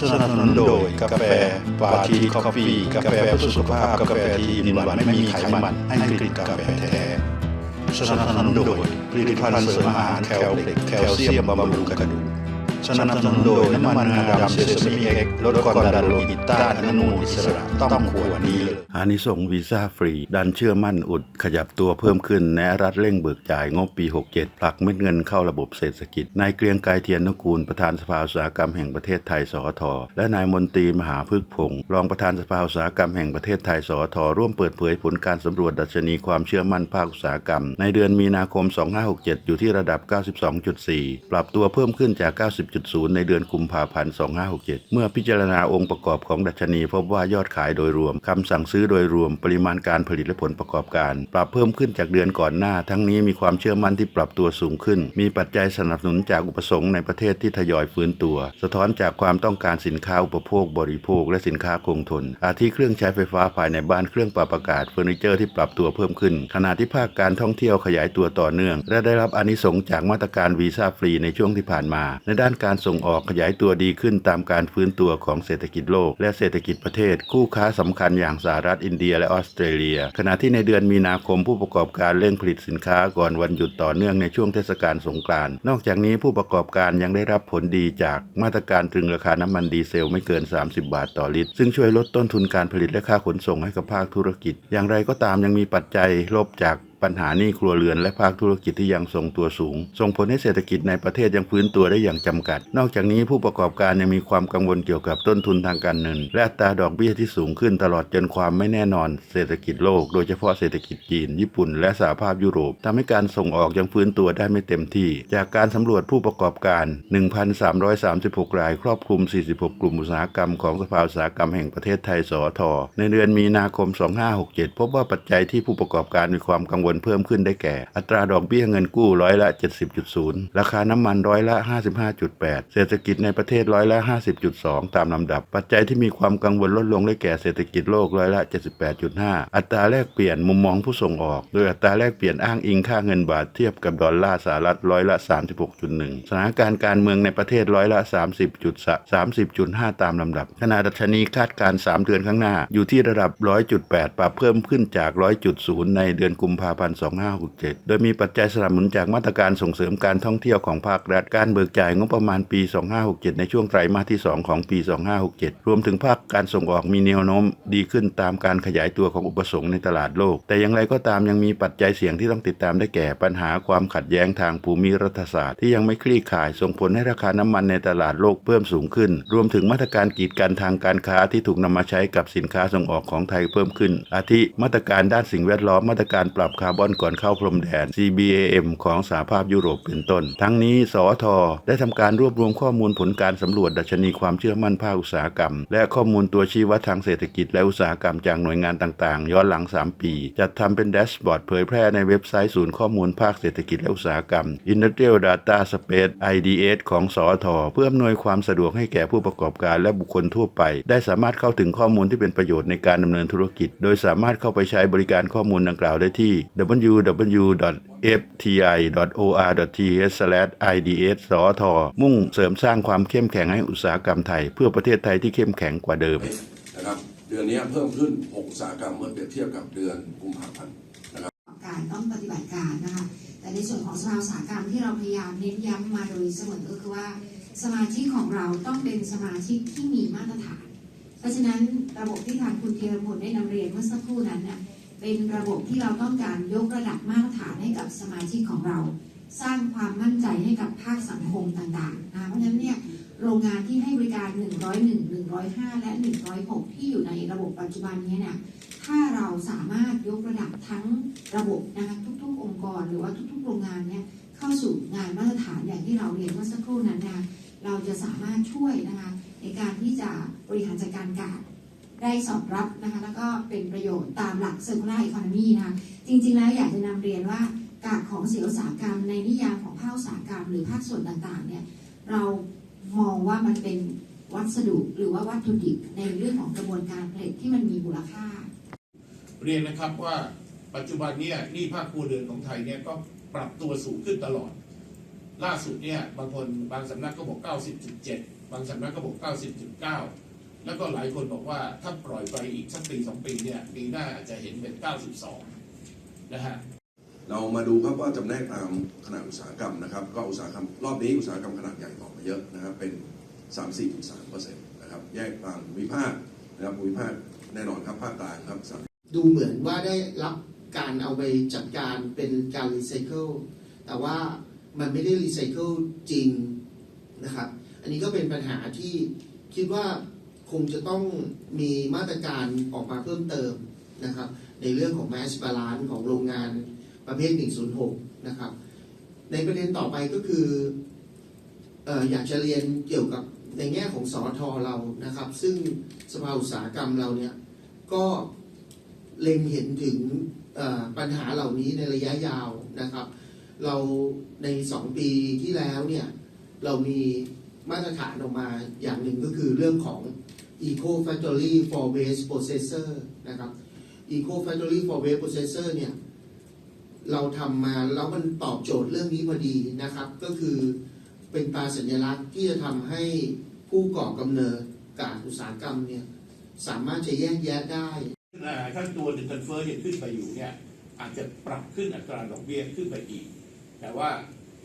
สนับสนุนโดยกาแฟปาทีคอฟฟี่กาแฟเพื่อสุขภาพกาแฟที่มีหวานไม่มีไขมันให้กลิ่นกาแฟแท้สนับสนุนโดยผลิตภัณฑ์เสริมอาหารแคลเล็กแคลเซียมบำรุงกระดูก สนับสนุนโดยน้ำมันงาดำเซซามิเอ็กลดความดันโลหิตต้านอนุมูลอิสระต้องขวดนี้เลยอานิสงส์วีซ่าฟรี ดันเชื่อมั่นอุด ขยับตัวเพิ่มขึ้นแนรัฐเร่งเบิกจ่ายงบปี 67 ผลักเม็ดเงินเข้าระบบเศรษฐกิจนายเกรียงไกรเทียนนกูลประธานสภาอุตสาหกรรมแห่งประเทศไทยสอทและนายมนตรีมหาพึกพงศ์รองประธานสภาอุตสาหกรรมแห่งประเทศไทยสอทร่วมเปิดเผยผลการสำรวจดัชนีความเชื่อมั่นภาคอุตสาหกรรม ในเดือนมีนาคม 2567 อยู่ที่ระดับ 92.4 ปรับตัวเพิ่มขึ้นจาก90.0 ในเดือนกุมภาพันธ์ 2567 เมื่อพิจารณาองค์ประกอบของดัชนีพบว่ายอดขายโดยรวมคำสั่งซื้อโดยรวมปริมาณการผลิตและผลประกอบการ ปรับเพิ่มขึ้นจากเดือนก่อนหน้า ทั้งนี้มีความเชื่อมั่นที่ปรับตัวสูงขึ้น มีปัจจัยสนับสนุนจากอุปสงค์ในประเทศที่ทยอยฟื้นตัว สะท้อนจากความต้องการสินค้าอุปโภค บริโภค และสินค้าคงทน อาทิเครื่องใช้ไฟฟ้าภายในบ้านเครื่องปรับอากาศเฟอร์นิเจอร์ที่ปรับตัวเพิ่มขึ้น ขณะที่ภาคการท่องเที่ยวขยายตัวต่อเนื่อง และได้รับอนิสงส์จากมาตรการวีซ่าฟรีในช่วงที่ผ่านมา ในด้านการส่งออกขยายตัวดีขึ้นตามการฟื้นตัวของเศรษฐกิจโลก และเศรษฐกิจประเทศ คู่ค้าสำคัญอย่างสหรัฐอินเดียและออสเตรเลีย ขณะที่ในเดือนมีนาคมผู้ประกอบการเร่งผลิตสินค้าก่อนวันหยุดต่อเนื่องในช่วงเทศกาลสงกรานต์นอกจากนี้ผู้ประกอบการยังได้รับผลดีจากมาตรการตรึงราคาน้ำมันดีเซลไม่เกิน 30 บาทต่อลิตร ซึ่งช่วยลดต้นทุนการผลิตและค่าขนส่งให้กับภาคธุรกิจ อย่างไรก็ตามยังมีปัจจัยลบจาก ปัญหานี้ครัวเรือนและภาคธุรกิจที่ยังทรงตัวสูง ส่งผลให้เศรษฐกิจในประเทศยังฟื้นตัวได้อย่างจำกัด นอกจากนี้ผู้ประกอบการยังมีความกังวลเกี่ยวกับต้นทุนทางการเงิน และอัตราดอกเบี้ยที่สูงขึ้นตลอดจนความไม่แน่นอน เศรษฐกิจโลก โดยเฉพาะเศรษฐกิจจีน ญี่ปุ่น และสหภาพยุโรปทำให้การส่งออกยังฟื้นตัวได้ไม่เต็มที่ จากการสำรวจผู้ประกอบการ 1,336 รายครอบคลุม 46 กลุ่มอุตสาหกรรมของสภาอุตสาหกรรมแห่งประเทศไทยสอทในเดือนมีนาคม 2567 พบว่าปัจจัยที่ผู้ประกอบการมีความกังวลเพิ่มขึ้นได้แก่ อัตราดอกเบี้ยเงินกู้ร้อยละ 70.0 ราคาน้ำมันร้อยละ 55.8 เศรษฐกิจในประเทศร้อยละ 50.2 ตามลำดับ ปัจจัยที่มีความกังวลลดลงได้แก่เศรษฐกิจโลกร้อยละ 78.5 อัตราแลกเปลี่ยนมุมมองผู้ส่งออก โดยอัตราแลกเปลี่ยนอ้างอิงค่าเงินบาทเทียบกับดอลลาร์สหรัฐร้อยละ 36.1 สถานการณ์การเมืองในประเทศร้อยละ 30.30.5 ตามลำดับขณะดัชนีคาดการณ์3เดือนข้างหน้า อยู่ที่ระดับ 100.8 ปรับเพิ่มขึ้นจาก 100.0 ในเดือนกุมภาพันธ์2567 โดยมีปัจจัยสนับสนุนจากมาตรการส่งเสริมการท่องเที่ยวของภาครัฐ การเบิกจ่ายงบประมาณปี 2567 ในช่วงไตรมาสที่ 2 ของปี 2567 รวมถึงภาคการส่งออกมีแนวโน้มดีขึ้นตามการขยายตัวของอุปสงค์ในตลาดโลก แต่อย่างไรก็ตามยังมีปัจจัยเสี่ยงที่ต้องติดตามได้แก่ปัญหาความขัดแย้งทางภูมิรัฐศาสตร์ที่ยังไม่คลี่คลาย ส่งผลให้ราคาน้ำมันในตลาดโลกเพิ่มสูงขึ้น รวมถึงมาตรการกีดกันทางการค้าที่ถูกนำมาใช้กับสินค้าส่งออกของไทยเพิ่มขึ้น อาทิมาตรการด้านสิ่งแวดล้อมมาตรการปรับคาร์บอนก่อนเข้าพรมแดน CBAM ของสหภาพยุโรปเป็นต้น ทั้งนี้ สอทได้ทำการรวบรวมข้อมูลผลการสำรวจดัชนีความเชื่อมั่นภาคอุตสาหกรรม และข้อมูลตัวชี้วัดทางเศรษฐกิจและอุตสาหกรรมจากหน่วยงานต่างๆ ย้อนหลัง 3 ปี จัดทำเป็นแดชบอร์ดเผยแพร่ในเว็บไซต์ศูนย์ข้อมูลภาคเศรษฐกิจและอุตสาหกรรม Industrial Data Space IDS ของสอทเพื่ออำนวยความสะดวกให้แก่ผู้ประกอบการและบุคคลทั่วไป ได้สามารถเข้าถึงข้อมูลที่เป็นประโยชน์ในการดำเนินธุรกิจ โดยสามารถเข้าไปใช้บริการข้อมูลดังกล่าวได้ที่ www fti.or.th/ids สอทมุ่งเสริมสร้างความเข้มแข็งให้อุตสาหกรรมไทย เพื่อประเทศไทยที่เข้มแข็งกว่าเดิมนะครับเดือนนี้เพิ่มขึ้น 6 อุตสาหกรรมเมื่อเปรียบเทียบกับเดือนกุมภาพันธ์การต้องปฏิบัติการนะคะแต่ในส่วนของสภาอุตสาหกรรมที่เราพยายามเน้นย้ำมาโดยเสมอก็คือว่าสมาชิกของเราต้องเป็นสมาชิกที่มีมาตรฐาน เพราะฉะนั้นระบบที่ทางคุณเทียรพลได้นำเรียนเมื่อสักครู่นั้นเนี่ย เป็นระบบที่เราต้องการยกระดับมาตรฐานให้กับสมาชิกของเรา สร้างความมั่นใจให้กับภาคสังคมต่างๆนะเพราะฉะนั้นเนี่ยโรงงานที่ให้บริการ 101 105 และ 106 ที่อยู่ในระบบปัจจุบันนี้เนี่ยถ้าเราสามารถยกระดับทั้งระบบนะคะทุกๆ องค์กร หรือว่าทุกๆ โรงงานเนี่ยเข้าสู่งานมาตรฐานอย่างที่เราเรียนเมื่อสักครู่นั้นนะเราจะสามารถช่วยนะคะในการที่จะบริหารจัดการกาซ ได้สอดรับนะคะแล้วก็เป็นประโยชน์ตามหลัก circular economy นะคะจริงๆ แล้วอยากจะนำเรียนว่ากากของเสียอุตสาหกรรม ในนิยามของภาคอุตสาหกรรม หรือภาคส่วนต่างๆเนี่ยเรามองว่ามันเป็นวัสดุหรือว่าวัตถุดิบในเรื่องของกระบวนการผลิตที่มันมีมูลค่า เรียนนะครับว่าปัจจุบันเนี่ยนี้ภาคครัวเรือนของไทยเนี่ยก็ปรับตัวสูงขึ้นตลอด ล่าสุดเนี่ยบางคนบางสำนักก็บอก 90.7 บางสำนักก็บอก 90.9 แล้วก็หลายคนบอกว่าถ้าปล่อยไปอีกสักปีสองปีเนี่ยปีหน้าอาจจะเห็นเป็น 92 นะฮะเรามาดูครับว่าจำแนกตามขนาดอุตสาหกรรมนะครับ ก็อุตสาหกรรมรอบนี้อุตสาหกรรมขนาดใหญ่ต่อมาเยอะนะครับเป็น 3-4.3%นะครับแยกตามภูมิภาคนะครับภูมิภาคแน่นอนครับภาคกลางครับดูเหมือนว่าได้รับการเอาไปจัดการเป็นการรีไซเคิลแต่ว่ามันไม่ได้รีไซเคิลจริงนะครับ อันนี้ก็เป็นปัญหาที่คิดว่า คงจะต้องมีมาตรการออกมาเพิ่มเติมนะครับ ในเรื่องของ mass balance ของโรงงานประเภท 106 นะครับ ในประเด็นต่อไปก็คือออยากจะเรียนเกี่ยวกับในแง่ของสอทอเรานะครับ ซึ่งสภาอุตสาหกรรมเราเนี่ย ก็เล็งเห็นถึงปัญหาเหล่านี้ในระยะยาวนะครับ เราใน 2 ปีที่แล้วเนี่ย เรามีมาตรฐานออกมาอย่างหนึ่งก็คือเรื่องของ Eco Factory for Waste Processor นะครับ Eco Factory for Waste Processor เนี่ยเราทำมาแล้วมันตอบโจทย์เรื่องนี้พอดีนะครับ ก็คือเป็นตราสัญลักษณ์ที่จะทำให้ผู้ก่อกำเนิดการอุตสาหกรรมเนี่ยสามารถจะแยกแยะได้ถ้าตัวเงินเฟ้อยังขึ้นไปอยู่เนี่ยอาจจะปรับขึ้นอัตราดอกเบี้ยขึ้นไปอีก แต่ว่า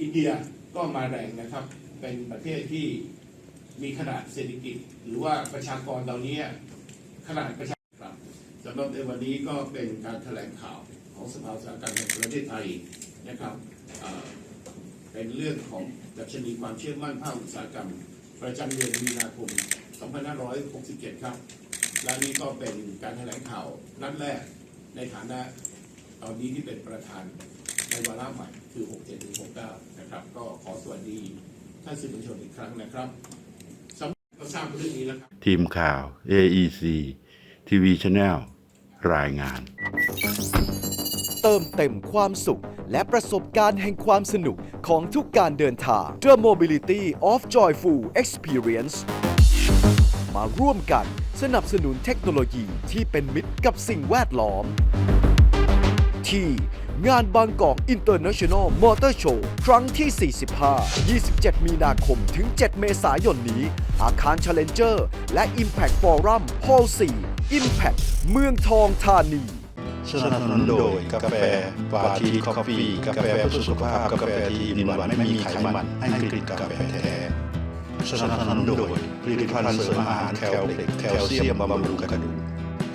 อินเดียก็มาแรงนะครับ เป็นประเทศที่ มีขนาดเศรษฐกิจ หรือว่าประชากรเหล่านี้ขนาดประชากรสำหรับในวันนี้ก็เป็นการแถลงข่าวของสภาอุตสาหกรรมแห่งประเทศไทยนะครับเป็นเรื่องของดัชนีความเชื่อมั่นภาคอุตสาหกรรม ประจำเดือนมีนาคม 2567 ครับ และนี่ก็เป็นการแถลงข่าวนัดแรกในฐานะตอนนี้ที่เป็นประธานในวาระใหม่คือ 67ถึง69 นะครับ ก็ขอสวัสดีท่านสื่อมวลชนอีกครั้งนะครับ ทราบเรื่องนี้แล้วครับทีมข่าว AEC ทีวีช n แนลรายงาน เติมเต็มความสุข และประสบการณ์แห่งความสนุกของทุกการเดินทาง The Mobility of Joyful Experience มาร่วมกันสนับสนุนเทคโนโลยีที่เป็นมิตรกับสิ่งแวดล้อม ที่ งานบางกอก International Motor Show ครั้งที่ 45 27 มีนาคมถึง 7 เมษายนนี้ อาคาร Challenger และ Impact Forum Hall 4 Impact เมืองทองธานีสนับสนุนโดยกาแฟปาทีคอฟฟี่กาแฟเพื่อสุขภาพกาแฟที่มีหวานไม่มีไขมันให้กลิ่นกาแฟแท้สนับสนุนโดยผลิตภัณฑ์เสริมอาหารแคลเล็กแคลเซียมบำรุงกระดูก